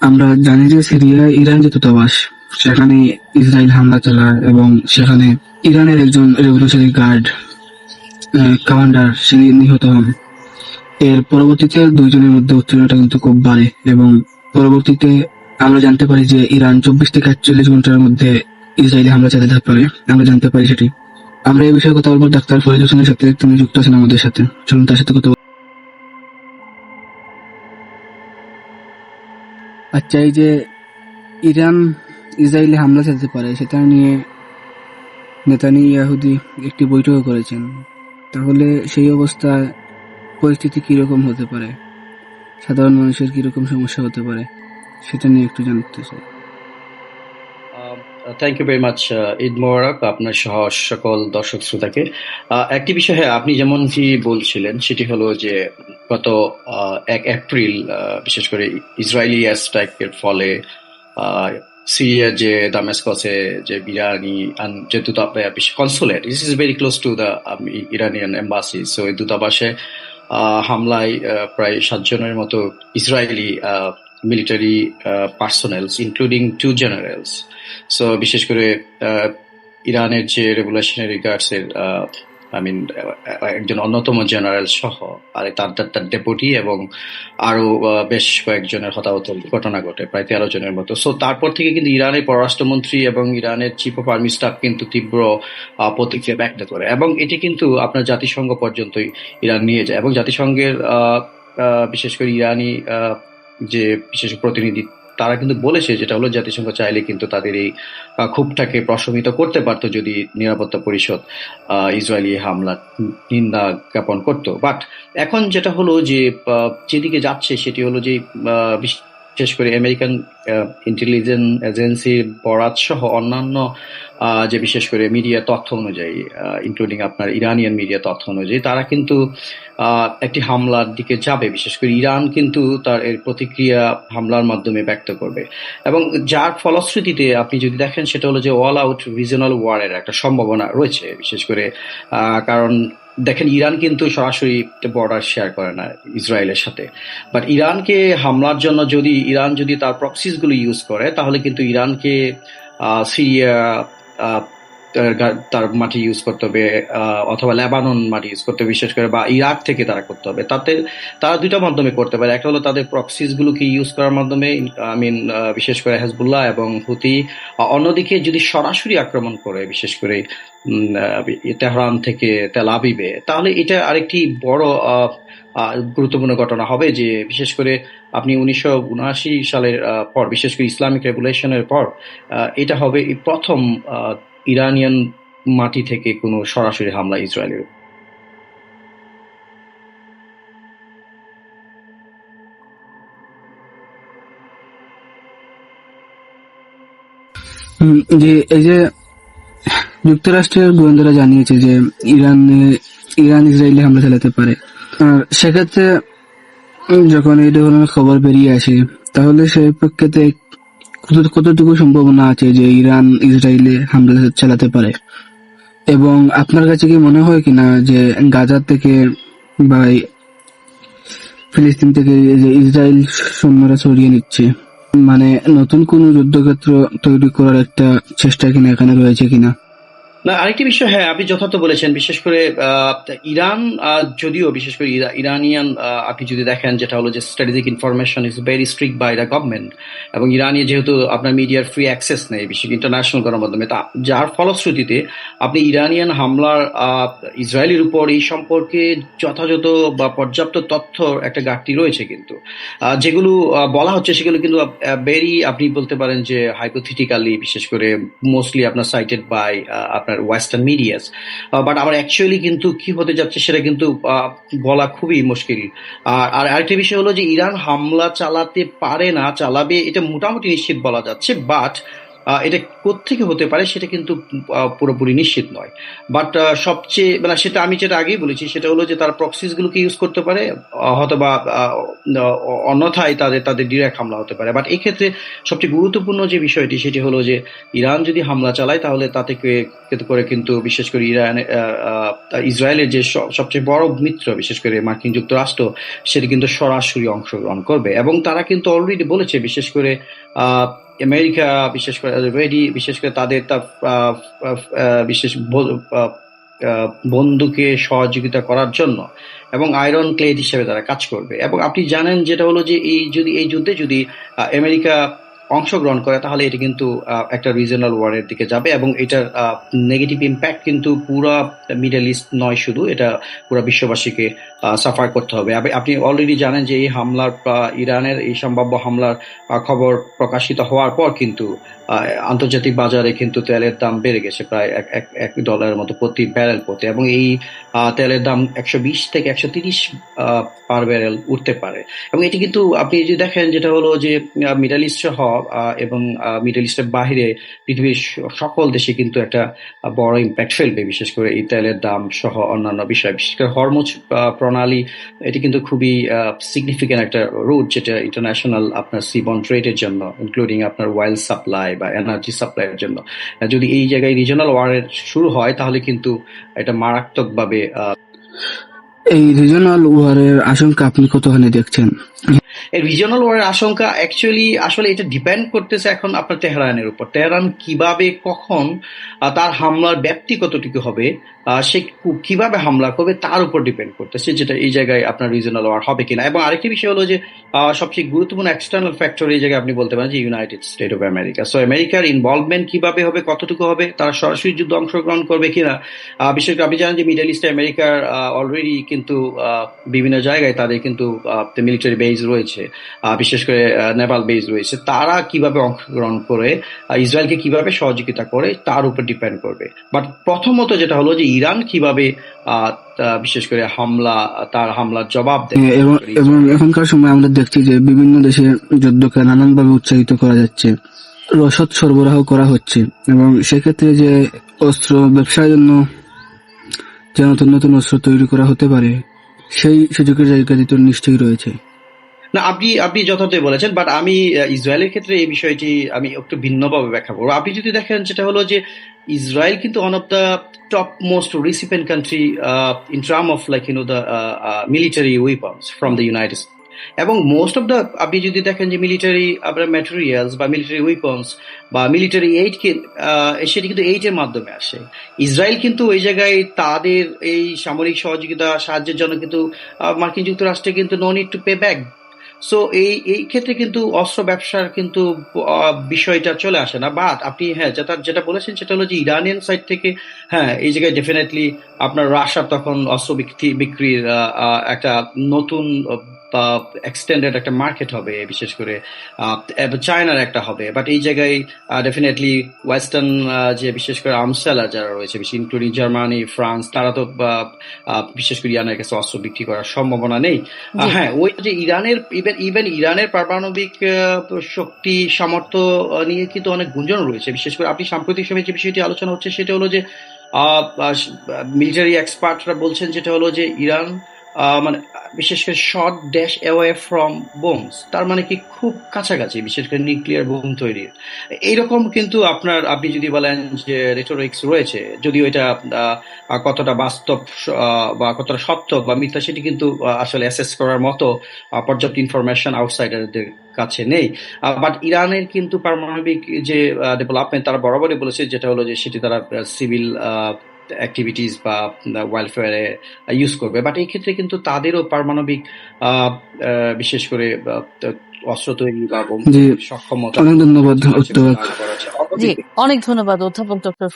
আমরা জানি যে সিরিয়ায় ইরান যে দূতাবাস, সেখানে ইসরায়েল হামলা চালায় এবং সেখানে ইরানের একজন রেভলিউশনারি গার্ড কমান্ডার সে নিহত হন। এর পরবর্তীতে দুইজনের মধ্যে উত্তেজনাটা কিন্তু খুব বাড়ে এবং পরবর্তীতে আমরা জানতে পারি যে ইরান চব্বিশ থেকে আটচল্লিশ ঘণ্টার মধ্যে ইসরায়েলি হামলা চালাতে পারে। আমরা জানতে পারি সেটি। আমরা এই বিষয়ে কথা বলব ডাক্তার ফরিদ হোসেনের সাথে, তিনি যুক্ত আছেন আমাদের সাথে। চলুন তার সাথে কথা আচ্ছা এই যে ইরান ইসরায়েলে হামলা চালাতে পারে, সেটা নিয়ে নেতানি ইয়াহুদি একটি বৈঠক করেছেন। তাহলে সেই অবস্থায় পরিস্থিতি কীরকম হতে পারে? সাধারণ মানুষের কীরকম সমস্যা হতে পারে? সেটা নিয়ে একটু জানতে চাই। Thank you very much Eid Mubarak আপনার সহ সকল দর্শক শ্রোতাকে। একটি বিষয় হ্যাঁ আপনি যেমনটি বলছিলেন, সেটি হলো যে গত এক এপ্রিল বিশেষ করে ইসরায়েলি এয়ার স্ট্রাইকের ফলে সিরিয়ার যে দামেস্কসে যে আন- যে দূতাবাস consulate is is very close to the Iranian embassy so এই দূতাবাসে হামলায় প্রায় সাতজনের মতো Israeli military personnels including two generals so বিশেষ করে ইরানের যে রেগুলেশনারি গার্ডসের আই মিন একজন অন্যতম জেনারেল সহ আর তার তার- ডেপুটি এবং আরও আহ, বেশ কয়েকজনের হতাহত ঘটনা ঘটে প্রায় তেরো জনের মতো। সো তারপর থেকে কিন্তু ইরানের পররাষ্ট্রমন্ত্রী এবং ইরানের চিফ অফ আর্মি স্টাফ কিন্তু তীব্র প্রতিক্রিয়া ব্যক্ত করে এবং এটি কিন্তু আপনার জাতিসংঘ পর্যন্তই ইরান নিয়ে যায় এবং জাতিসংঘের বিশেষ করে ইরানি যে বিশেষ প্রতিনিধি, তারা কিন্তু বলেছে যেটা হলো জাতিসংঘ চাইলে কিন্তু তাদের এই ক্ষোভটাকে প্রশমিত করতে পারতো যদি নিরাপত্তা পরিষদ ইসরায়েলি হামলা নিন্দা জ্ঞাপন করতো। বাট এখন যেটা হলো যে যেদিকে যাচ্ছে সেটি হলো যে বিশেষ করে আমেরিকান ইন্টেলিজেন্স এজেন্সির বরাত সহ অন্যান্য যে বিশেষ করে মিডিয়া তথ্য অনুযায়ী ইনক্লুডিং আপনার ইরানিয়ান মিডিয়া তথ্য অনুযায়ী, তারা কিন্তু একটি হামলার দিকে যাবে। বিশেষ করে ইরান কিন্তু তার এর প্রতিক্রিয়া হামলার মাধ্যমে ব্যক্ত করবে। এবং যার ফলশ্রুতিতে আপনি যদি দেখেন, সেটা হলো যে অল আউট রিজনাল ওয়ারের একটা সম্ভাবনা রয়েছে। বিশেষ করে কারণ দেখেন, ইরান কিন্তু সরাসরি বর্ডার শেয়ার করে না ইসরায়েলের সাথে। বাট ইরানকে হামলার জন্য যদি, ইরান যদি তার প্রক্সিসগুলো ইউজ করে, তাহলে কিন্তু ইরানকে সিরিয়া তার মাটি ইউজ করতে হবে অথবা লেবানন মাটি ইউজ করতে হবে, বিশেষ করে বা ইরাক থেকে তারা করতে হবে। তাতে তারা দুইটা মাধ্যমে করতে পারে। একটা হলো তাদের প্রক্সিস গুলোকে ইউজ করার মাধ্যমে আই মিন বিশেষ করে হেজবুল্লাহ এবং হুতি অন্যদিকে যদি সরাসরি আক্রমণ করে, বিশেষ করে তেহরান থেকে তেল আবিবে, তাহলে এটা আরেকটি বড় গুরুত্বপূর্ণ ঘটনা হবে যে, বিশেষ করে আপনি উনিশশো উনআশি সালের পর, বিশেষ করে ইসলামিক রেগুলেশনের পর এটা হবে প্রথম ইরানিয়ান মাটি থেকে কোনো সরাসরি হামলা ইসরায়েলের। যে এই যে যুক্তরাষ্ট্রের গোয়েন্দারা জানিয়েছে যে ইরান ইরান ইসরায়েলি হামলা চালাতে পারে। আর সেক্ষেত্রে যখন এই ধরনের খবর বেরিয়ে আসে, তাহলে সেই প্রেক্ষিতে কত কতটুকু সম্ভাবনা আছে যে ইরান ইসরায়েলে হামলা চালাতে পারে? এবং আপনার কাছে কি মনে হয় কিনা যে গাজা থেকে বা ফিলিস্তিন থেকে যে ইসরায়েল সৈন্যরা সরিয়ে নিচ্ছে মানে নতুন কোন যুদ্ধক্ষেত্র তৈরি করার একটা চেষ্টা কিনা এখানে রয়েছে কিনা? না, আরেকটি বিষয় হ্যাঁ আপনি যথার্থ বলেছেন, বিশেষ করে ইরান যদিও বিশেষ করে ইরা- ইরানিয়ান আপনি যদি দেখেন যেটা হলো যে strategic information is very strict by the government এবং ইরানি যেহেতু আপনার মিডিয়ার ফ্রি অ্যাক্সেস নেই, বিশেষ ইন্টারন্যাশনাল গণমাধ্যমে, তা যার ফলশ্রুতিতে আপনি ইরানিয়ান হামলার ইসরায়েলের উপর এই সম্পর্কে যথাযথ বা পর্যাপ্ত তথ্য একটা ঘাটতি রয়েছে কিন্তু। যেগুলো বলা হচ্ছে সেগুলো কিন্তু ভেরি আপনি বলতে পারেন যে হাইপোথিটিক্যালি বিশেষ করে মোস্টলি আপনার সাইটেড বাই আপনার ওয়েস্টার্ন মিডিয়াস বাট আমার অ্যাকচুয়ালি কিন্তু কি হতে যাচ্ছে সেটা কিন্তু বলা খুবই মুশকিল। আর আর আরেকটা বিষয় হলো যে ইরান হামলা চালাতে পারে না, চালাবে, এটা মোটামুটি নিশ্চিত বলা যাচ্ছে বাট এটা কোত্থেকে হতে পারে সেটা কিন্তু পুরোপুরি নিশ্চিত নয়। বাট সবচেয়ে মানে সেটা আমি যেটা আগেই বলেছি, সেটা হলো যে তারা প্রক্সিস গুলোকে ইউজ করতে পারে হয়তোবা অন্যথায় তাদের তাদের ডিরেক্ট হামলা হতে পারে। বাট এক্ষেত্রে সবচেয়ে গুরুত্বপূর্ণ যে বিষয়টি, সেটি হলো যে ইরান যদি হামলা চালায়, তাহলে তাতে করে কিন্তু বিশেষ করে ইরান ইসরায়েলের যে সবচেয়ে বড় মিত্র, বিশেষ করে মার্কিন যুক্তরাষ্ট্র, সেটি কিন্তু সরাসরি অংশগ্রহণ করবে। এবং তারা কিন্তু অলরেডি বলেছে, বিশেষ করে আমেরিকা, বিশেষ করে রেডি বিশেষ করে তাদের তা বিশেষ বন্ধুকে সহযোগিতা করার জন্য এবং আয়রন ক্লেড হিসেবে তারা কাজ করবে। এবং আপনি জানেন যেটা হলো যে এই যদি, এই যুদ্ধে যদি আমেরিকা অংশগ্রহণ করে, তাহলে এটা কিন্তু একটা রিজনাল ওয়ারের দিকে যাবে এবং এটার নেগেটিভ ইম্প্যাক্ট কিন্তু পুরো মিডল ইস্ট নয় শুধু, এটা পুরো বিশ্ববাসীকে সাফার করতে হবে। আপনি অলরেডি জানেন যে এই হামলার ইরানের এই সম্ভাব্য হামলার খবর প্রকাশিত হওয়ার পর কিন্তু আন্তর্জাতিক বাজারে কিন্তু তেলের দাম বেড়ে গেছে প্রায় এক এক ডলারের মতো প্রতি ব্যারেল প্রতি। এবং এই তেলের দাম একশো বিশ থেকে একশো তিরিশ পার ব্যারেল উঠতে পারে। এবং এটি কিন্তু আপনি যদি দেখেন যেটা হলো যে মিডল ইস্ট সহ এবং মিডল ইস্টের বাইরে পৃথিবীর সকল দেশে কিন্তু একটা বড় ইম্প্যাক্ট ফেলবে, বিশেষ করে এই তেলের দাম সহ অন্যান্য বিষয়। বিশেষ করে হরমোজ প্রণালী, এটি কিন্তু খুবই সিগনিফিক্যান্ট একটা রুট যেটা ইন্টারন্যাশনাল আপনার সিবন ট্রেডের জন্য ইনক্লুডিং আপনার ওয়েল সাপ্লাই বা এনার্জি সাপ্লাইয়ের জন্য। যদি এই জায়গায় রিজনাল ওয়ারের শুরু হয়, তাহলে কিন্তু এটা মারাত্মকভাবে এই রিজনাল ওয়ারের আশঙ্কা আপনি কতখানি দেখছেন? এই রিজিওনাল ওয়ারের আশঙ্কা অ্যাকচুয়ালি আসলে এটা ডিপেন্ড করতেছে এখন আপনার তেহরানের উপর। তেহরান কীভাবে, কখন তার হামলার ব্যাপ্তি কতটুকু হবে সে কীভাবে হামলা করবে তার উপর ডিপেন্ড করতেছে যেটা এই জায়গায় আপনার রিজনাল ওয়ার হবে কিনা। এবং আরেকটি বিষয় হলো যে সবচেয়ে গুরুত্বপূর্ণ এক্সটার্নাল ফ্যাক্টর এই জায়গায় আপনি বলতে পারেন যে United State of America so আমেরিকার ইনভলভমেন্ট কীভাবে হবে, কতটুকু হবে, তারা সরাসরি যুদ্ধ অংশগ্রহণ করবে কিনা বিশেষ করে আপনি জানেন যে মিডল ইস্টে আমেরিকার অলরেডি কিন্তু বিভিন্ন জায়গায় তাদের কিন্তু মিলিটারি বেস রয়েছে বিশেষ করে নেপাল বেস রয়েছে, তারা কীভাবে অংশগ্রহণ করে ইসরায়েলকে কীভাবে সহযোগিতা করে, তার উপর ডিপেন্ড করবে। বাট প্রথমত যেটা হলো যে ইরান কীভাবে বিশেষ করে হামলা, তার হামলার জবাব দেয়। এবং এখনকার সময় আমরা দেখছি যে বিভিন্ন দেশে যুদ্ধকে নানানভাবে উৎসাহিত করা যাচ্ছে, রসদ সরবরাহ করা হচ্ছে, এবং সেক্ষেত্রে যে অস্ত্র ব্যবসার জন্য যে নতুন নতুন অস্ত্র তৈরি করা হতে পারে, সেই সুযোগের জায়গাটি তো নিশ্চয়ই রয়েছে। না, আপনি আপনি যথার্থই বলেছেন বাট আমি ইসরায়েলের ক্ষেত্রে এই বিষয়টি আমি একটু ভিন্নভাবে ব্যাখ্যা করব। আপনি যদি দেখেন যেটা হলো যে ইসরায়েল কিন্তু one of the top most recipient country in term of like you know the military weapons from the united এবং মোস্ট অফ দ্য আপনি যদি দেখেন যে মিলিটারি আপনার ম্যাটেরিয়ালস বা মিলিটারি উইপন্স বা মিলিটারি এইড সেটি কিন্তু এইটের মাধ্যমে আসে। ইসরায়েল কিন্তু ওই জায়গায় তাদের এই সামরিক সহযোগিতা, সাহায্যের জন্য কিন্তু মার্কিন যুক্তরাষ্ট্রে কিন্তু no need to pay back so এই এই ক্ষেত্রে কিন্তু অস্ত্র ব্যবসার কিন্তু বিষয়টা চলে আসে না। বাট আপনি হ্যাঁ যেটা যেটা বলেছেন সেটা হলো যে ইরানিয়ান সাইড থেকে হ্যাঁ এই জায়গায় ডেফিনেটলি আপনার রাশার তখন অস্ত্র বিক্রি, বিক্রির একটা নতুন এক্সটেন্ডেড একটা মার্কেট হবে বিশেষ করে চায়নার একটা হবে। বাট এই জায়গায় ডেফিনেটলি ওয়েস্টার্ন যে বিশেষ করে আর্মসেলার যারা রয়েছে ইনক্লুডিং জার্মানি ফ্রান্স তারা তো বিশেষ করে ইরানের কাছে অস্ত্র বিক্রি করার সম্ভাবনা নেই। হ্যাঁ ওই যে ইরানের ইভেন ইভেন ইরানের পারমাণবিক শক্তি সামর্থ্য নিয়ে কিন্তু অনেক গুঞ্জন রয়েছে। বিশেষ করে আপনি সাম্প্রতিক সময়ে যে বিষয়টি আলোচনা হচ্ছে সেটা হলো যে মিলিটারি এক্সপার্টরা বলছেন যেটা হলো যে ইরান মানে বিশেষ করে short dash away from bombs তার মানে কি খুব কাছাকাছি, বিশেষ করে নিউক্লিয়ার বোম তৈরির এইরকম কিন্তু আপনার, আপনি যদি বলেন যে রেটোরিক্স রয়েছে, যদিও এটা কতটা বাস্তব বা কতটা সত্য বা মিথ্যা, সেটি কিন্তু আসলে অ্যাসেস করার মতো পর্যাপ্ত ইনফরমেশন আউটসাইডারদের কাছে নেই। বাট ইরানের কিন্তু পারমাণবিক যে ডেভেলপমেন্ট তারা বরাবরই বলেছে, যেটা হলো যে সেটি তারা সিভিল অ্যাক্টিভিটিস বা ওয়েলফেয়ারে ইউজ করবে। বাট এই ক্ষেত্রে কিন্তু তাদেরও পারমাণবিক আহ, আহ, বিশেষ করে আহ, অস্ত্র তৈরি বা সক্ষমতা অনেক ধন্যবাদ অনেক ধন্যবাদ অধ্যাপক ডক্টর